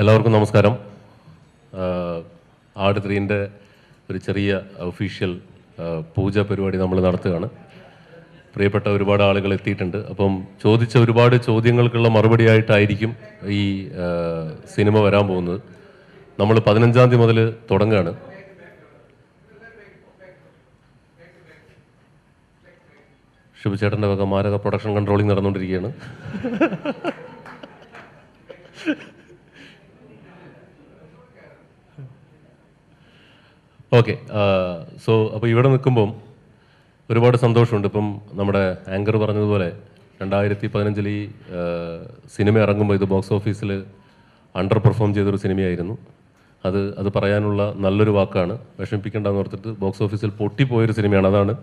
എല്ലാവർക്കും നമസ്കാരം. ആട് ത്രീന്റെ ഒരു ചെറിയ ഒഫീഷ്യൽ പൂജ പരിപാടി നമ്മൾ നടത്തുകയാണ്. പ്രിയപ്പെട്ട ഒരുപാട് ആളുകൾ എത്തിയിട്ടുണ്ട്. അപ്പം ചോദിച്ച ഒരുപാട് ചോദ്യങ്ങൾക്കുള്ള മറുപടി മറുപടിയായിട്ടായിരിക്കും ഈ സിനിമ വരാൻ പോകുന്നത്. നമ്മൾ പതിനഞ്ചാം തീയതി മുതൽ തുടങ്ങുകയാണ്. ശുഭചേട്ടന്റെ വക മാരക പ്രൊഡക്ഷൻ കൺട്രോളിങ് നടന്നുകൊണ്ടിരിക്കുകയാണ്. ഓക്കെ സോ അപ്പോൾ ഇവിടെ നിൽക്കുമ്പം ഒരുപാട് സന്തോഷമുണ്ട്. ഇപ്പം നമ്മുടെ ആങ്കർ പറഞ്ഞതുപോലെ രണ്ടായിരത്തി പതിനഞ്ചിൽ ഈ സിനിമ ഇറങ്ങുമ്പോൾ ഇത് ബോക്സ് ഓഫീസിൽ അണ്ടർ പെർഫോം ചെയ്തൊരു സിനിമയായിരുന്നു അത് അത് പറയാനുള്ള നല്ലൊരു വാക്കാണ്. വിഷമിപ്പിക്കേണ്ടെന്ന് ഓർത്തിട്ട് ബോക്സ് ഓഫീസിൽ പൊട്ടിപ്പോയൊരു സിനിമയാണ് അതാണ്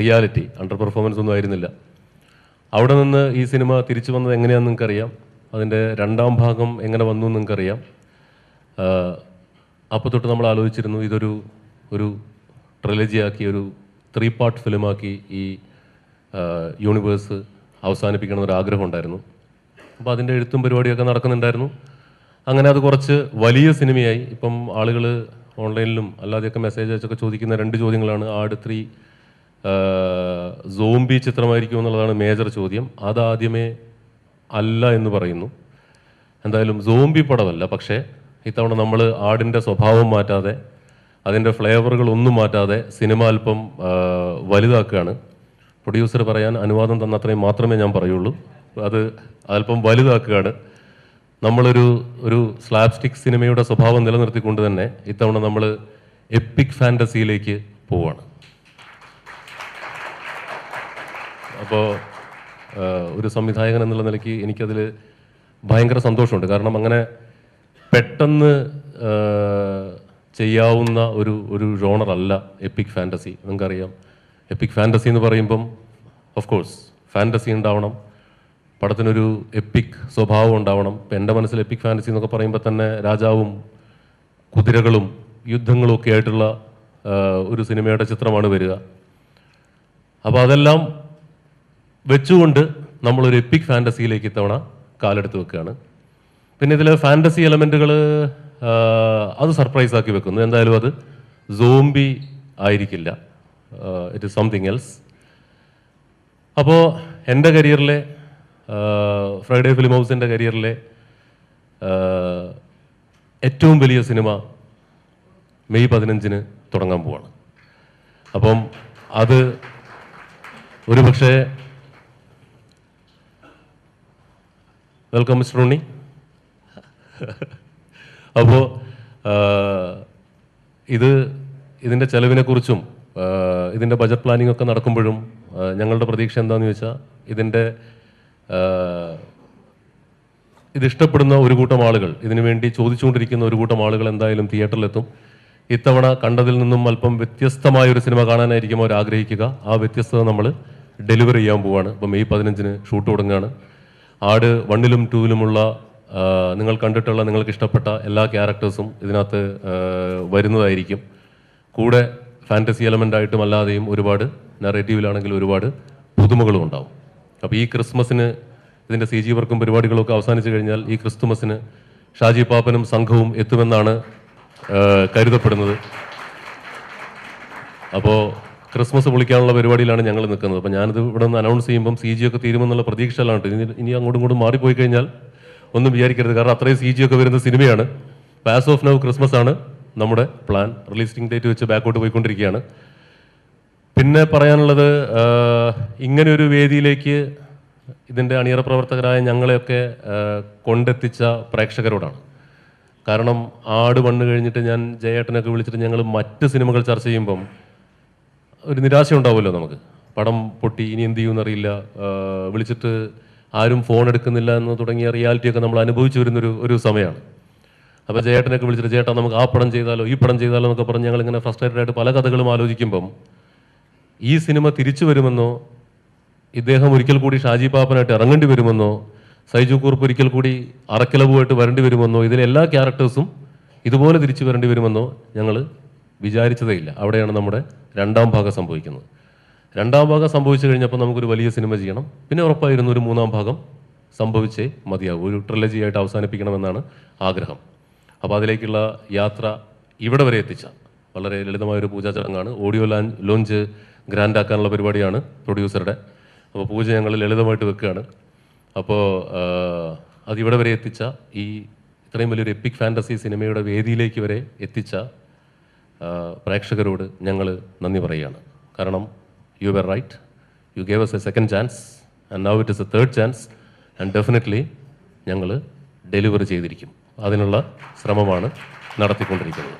റിയാലിറ്റി അണ്ടർ പെർഫോമൻസ് ഒന്നും ആയിരുന്നില്ല. അവിടെ നിന്ന് ഈ സിനിമ തിരിച്ചു വന്നത് എങ്ങനെയാണെന്ന് നിങ്ങൾക്കറിയാം. അതിന്റെ രണ്ടാം ഭാഗം എങ്ങനെ വന്നു എന്ന് നിങ്ങൾക്കറിയാം. അപ്പോൾ തൊട്ട് നമ്മൾ ആലോചിച്ചിരുന്നു ഇതൊരു ഒരു ട്രിലജിയാക്കി ഒരു ത്രീ പാർട്ട് ഫിലിമാക്കി ഈ യൂണിവേഴ്സ് അവസാനിപ്പിക്കണം എന്നൊരു ആഗ്രഹം ഉണ്ടായിരുന്നു. അപ്പോൾ അതിന്റെ എഴുത്തും പരിപാടിയൊക്കെ നടക്കുന്നുണ്ടായിരുന്നു. അങ്ങനെ അത് കുറച്ച് വലിയ സിനിമയായി ഇപ്പം ആളുകൾ ഓൺലൈനിലും അല്ലാതെയൊക്കെ മെസ്സേജ് അയച്ചൊക്കെ ചോദിക്കുന്ന രണ്ട് ചോദ്യങ്ങളാണ്. ആട് ത്രീ സോംബി ചിത്രമായിരിക്കും എന്നുള്ളതാണ് മേജർ ചോദ്യം. അതാദ്യമേ അല്ല എന്ന് പറയുന്നു. എന്തായാലും സോംബി പടമല്ല. പക്ഷേ ഇത്തവണ നമ്മൾ ആടിന്റെ സ്വഭാവം മാറ്റാതെ അതിന്റെ ഫ്ലേവറുകൾ ഒന്നും മാറ്റാതെ സിനിമ അല്പം വലുതാക്കുകയാണ്. പ്രൊഡ്യൂസർ പറയാൻ അനുവാദം തന്നത്രയും മാത്രമേ ഞാൻ പറയുള്ളൂ. അത് അല്പം വലുതാക്കുകയാണ്. നമ്മളൊരു ഒരു സ്ലാബ്സ്റ്റിക് സിനിമയുടെ സ്വഭാവം നിലനിർത്തിക്കൊണ്ട് തന്നെ ഇത്തവണ നമ്മൾ എപ്പിക് ഫാന്റസിയിലേക്ക് പോവാണ്. അപ്പോൾ ഒരു സംവിധായകൻ എന്നുള്ള നിലയ്ക്ക് എനിക്കതിൽ ഭയങ്കര സന്തോഷമുണ്ട്. കാരണം അങ്ങനെ പെട്ടെന്ന് ചെയ്യാവുന്ന ഒരു ഒരു ജോണറല്ല എപ്പിക് ഫാന്റസി നിങ്ങൾക്കറിയാം. എപ്പിക് ഫാന്റസി എന്ന് പറയുമ്പം ഓഫ് കോഴ്സ് ഫാന്റസി ഉണ്ടാവണം. പടത്തിനൊരു എപ്പിക് സ്വഭാവം ഉണ്ടാവണം. ഇപ്പം എന്റെ മനസ്സിൽ എപ്പിക് ഫാന്റസി എന്നൊക്കെ പറയുമ്പോൾ തന്നെ രാജാവും കുതിരകളും യുദ്ധങ്ങളും ഒക്കെ ആയിട്ടുള്ള ഒരു സിനിമയുടെ ചിത്രമാണ് വരിക. അപ്പോൾ അതെല്ലാം വെച്ചുകൊണ്ട് നമ്മളൊരു എപ്പിക് ഫാന്റസിയിലേക്ക് ഇത്തവണ കാലെടുത്ത് വെക്കുകയാണ്. പിന്നെ ഇതിൽ ഫാന്റസി എലമെന്റുകൾ അത് സർപ്രൈസ് ആക്കി വെക്കുന്നു. എന്തായാലും അത് സോംബി ആയിരിക്കില്ല. ഇറ്റ് ഇസ് സംതിങ് എൽസ് അപ്പോൾ എന്റെ കരിയറിലെ ഫ്രൈഡേ ഫിലിം ഹൗസിന്റെ കരിയറിലെ ഏറ്റവും വലിയ സിനിമ മെയ് പതിനഞ്ചിന് തുടങ്ങാൻ പോവാണ്. അപ്പം അത് ഒരു പക്ഷേ വെൽക്കം മിസ്റ്റർ ഉണ്ണി അപ്പോൾ ഇത് ഇതിന്റെ ചെലവിനെക്കുറിച്ചും ഇതിന്റെ ബജറ്റ് പ്ലാനിംഗ് ഒക്കെ നടക്കുമ്പോഴും ഞങ്ങളുടെ പ്രതീക്ഷ എന്താണെന്ന് ചോദിച്ചാൽ ഇതിന്റെ ഇത് ഇഷ്ടപ്പെടുന്ന ഒരു കൂട്ടം ആളുകൾ ഇതിനു വേണ്ടി ചോദിച്ചുകൊണ്ടിരിക്കുന്ന ഒരു കൂട്ടം ആളുകൾ എന്തായാലും തിയേറ്ററിലെത്തും. ഇത്തവണ കണ്ടതിൽ നിന്നും അല്പം വ്യത്യസ്തമായ ഒരു സിനിമ കാണാനായിരിക്കും അവർ ആഗ്രഹിക്കുക. ആ വ്യത്യസ്തത നമ്മൾ ഡെലിവർ ചെയ്യാൻ പോവുകയാണ് ഇപ്പം മെയ് പതിനഞ്ചിന് ഷൂട്ട് തുടങ്ങുകയാണ്. ആട് വണ്ണിലും ടൂവിലുമുള്ള നിങ്ങൾ കണ്ടിട്ടുള്ള നിങ്ങൾക്ക് ഇഷ്ടപ്പെട്ട എല്ലാ ക്യാരക്ടേഴ്സും ഇതിനകത്ത് വരുന്നതായിരിക്കും. കൂടെ ഫാന്റസി എലമെന്റ് ആയിട്ടും അല്ലാതെയും ഒരുപാട് നറേറ്റീവിലാണെങ്കിൽ ഒരുപാട് പുതുമകളും ഉണ്ടാവും. അപ്പോൾ ഈ ക്രിസ്മസിന് ഇതിന്റെ സി ജി വർക്കും പരിപാടികളൊക്കെ അവസാനിച്ചു കഴിഞ്ഞാൽ ഈ ക്രിസ്തുമസിന് ഷാജി പാപ്പനും സംഘവും എത്തുമെന്നാണ് കരുതപ്പെടുന്നത്. അപ്പോൾ ക്രിസ്മസ് വിളിക്കാനുള്ള പരിപാടിയിലാണ് ഞങ്ങൾ നിൽക്കുന്നത്. അപ്പോൾ ഞാനിത് ഇവിടെ നിന്ന് അനൗൺസ് ചെയ്യുമ്പം സി ജി ഒക്കെ തീരുമെന്നുള്ള പ്രതീക്ഷയിലാണ് ഇനി ഇനി അങ്ങോട്ടും ഇങ്ങോട്ടും മാറിപ്പോയി കഴിഞ്ഞാൽ ഒന്നും വിചാരിക്കരുത്. കാരണം അത്രയും സി ജി ഒക്കെ വരുന്ന സിനിമയാണ്. പാസ് ഓഫ് നൗ ക്രിസ്മസ് ആണ് നമ്മുടെ പ്ലാൻ റിലീസിംഗ് ഡേറ്റ് വെച്ച് ബാക്കോട്ട് പോയിക്കൊണ്ടിരിക്കുകയാണ്. പിന്നെ പറയാനുള്ളത് ഇങ്ങനെ ഒരു വേദിയിലേക്ക് ഇതിന്റെ അണിയറ പ്രവർത്തകരായ ഞങ്ങളെയൊക്കെ കൊണ്ടെത്തിച്ച പ്രേക്ഷകരോടാണ്. കാരണം ആട് വണ്ണ് കഴിഞ്ഞിട്ട് ഞാൻ ജയേട്ടനൊക്കെ വിളിച്ചിട്ട് ഞങ്ങൾ മറ്റ് സിനിമകൾ ചർച്ച ചെയ്യുമ്പം ഒരു നിരാശ ഉണ്ടാവുമല്ലോ നമുക്ക്. പടം പൊട്ടി ഇനി എന്ത് ചെയ്യുമെന്നറിയില്ല. വിളിച്ചിട്ട് ആരും ഫോൺ എടുക്കുന്നില്ല എന്ന് തുടങ്ങിയ റിയാലിറ്റിയൊക്കെ നമ്മൾ അനുഭവിച്ചു വരുന്നൊരു ഒരു സമയമാണ്. അപ്പോൾ ജയേട്ടനൊക്കെ വിളിച്ചിട്ട് ചേട്ടാ നമുക്ക് ആ പടം ചെയ്താലോ ഈ പടം ചെയ്താലോ എന്നൊക്കെ പറഞ്ഞ് ഞങ്ങൾ ഇങ്ങനെ ഫ്രസ്ട്രേറ്റഡ് ആയിട്ട് പല കഥകളും ആലോചിക്കുമ്പം ഈ സിനിമ തിരിച്ചു വരുമെന്നോ ഇദ്ദേഹം ഒരിക്കൽ കൂടി ഷാജി പാപ്പനായിട്ട് ഇറങ്ങേണ്ടി വരുമെന്നോ സൈജു കുറുപ്പ് ഒരിക്കൽ കൂടി അറക്കിലവുമായിട്ട് വരേണ്ടി വരുമെന്നോ ഇതിലെ എല്ലാ ക്യാരക്ടേഴ്സും ഇതുപോലെ തിരിച്ചു വരേണ്ടി വരുമെന്നോ ഞങ്ങൾ വിചാരിച്ചതേ ഇല്ല അവിടെയാണ് നമ്മുടെ രണ്ടാം ഭാഗം സംഭവിക്കുന്നത്. രണ്ടാം ഭാഗം സംഭവിച്ചു കഴിഞ്ഞപ്പോൾ നമുക്കൊരു വലിയ സിനിമ ചെയ്യണം. പിന്നെ ഉറപ്പായിരുന്നു ഒരു മൂന്നാം ഭാഗം സംഭവിച്ചേ മതിയാവും. ഒരു ട്രിലജി ആയിട്ട് അവസാനിപ്പിക്കണമെന്നാണ് ആഗ്രഹം. അപ്പോൾ അതിലേക്കുള്ള യാത്ര ഇവിടെ വരെ എത്തിച്ച വളരെ ലളിതമായ ഒരു പൂജാ ചടങ്ങാണ്. ഓഡിയോ ലാൻ ലോഞ്ച് ഗ്രാൻഡ് ആക്കാനുള്ള പരിപാടിയാണ് പ്രൊഡ്യൂസറുടെ. അപ്പോൾ പൂജ ഞങ്ങൾ ലളിതമായിട്ട് വെക്കുകയാണ്. അപ്പോൾ അതിവിടെ വരെ എത്തിച്ച ഈ ഇത്രയും വലിയൊരു എപ്പിക് ഫാന്റസി സിനിമയുടെ വേദിയിലേക്ക് വരെ എത്തിച്ച പ്രേക്ഷകരോട് ഞങ്ങൾ നന്ദി പറയുകയാണ്. കാരണം you were right you gave us a second chance and now it is a third chance and definitely ഞങ്ങൾ ഡെലിവറി ചെയ്തിരിക്കും. അതിനുള്ള ശ്രമമാണ് നടത്തിക്കൊണ്ടിരിക്കുന്നത്.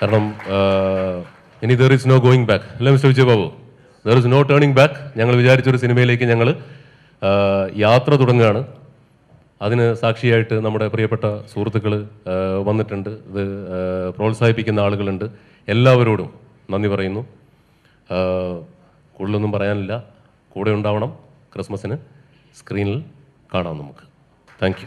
കാരണം ഇനി there is no going back അല്ലേ mister Vijay Babu? There is no turning back ഞങ്ങൾ വിചാരിച്ചൊരു സിനിമയിലേക്ക് ഞങ്ങൾ യാത്ര തുടങ്ങുകയാണ്. അതിന് സാക്ഷിയായിട്ട് നമ്മുടെ പ്രിയപ്പെട്ട സുഹൃത്തുക്കൾ വന്നിട്ടുണ്ട്. ഇത് പ്രോത്സാഹിപ്പിക്കുന്ന ആളുകളുണ്ട്. എല്ലാവരോടും നന്ദി പറയുന്നു. കൂടുതലൊന്നും പറയാനില്ല. കൂടെ ഉണ്ടാവണം ക്രിസ്മസിന് സ്ക്രീനിൽ കാണാം നമുക്ക്. താങ്ക്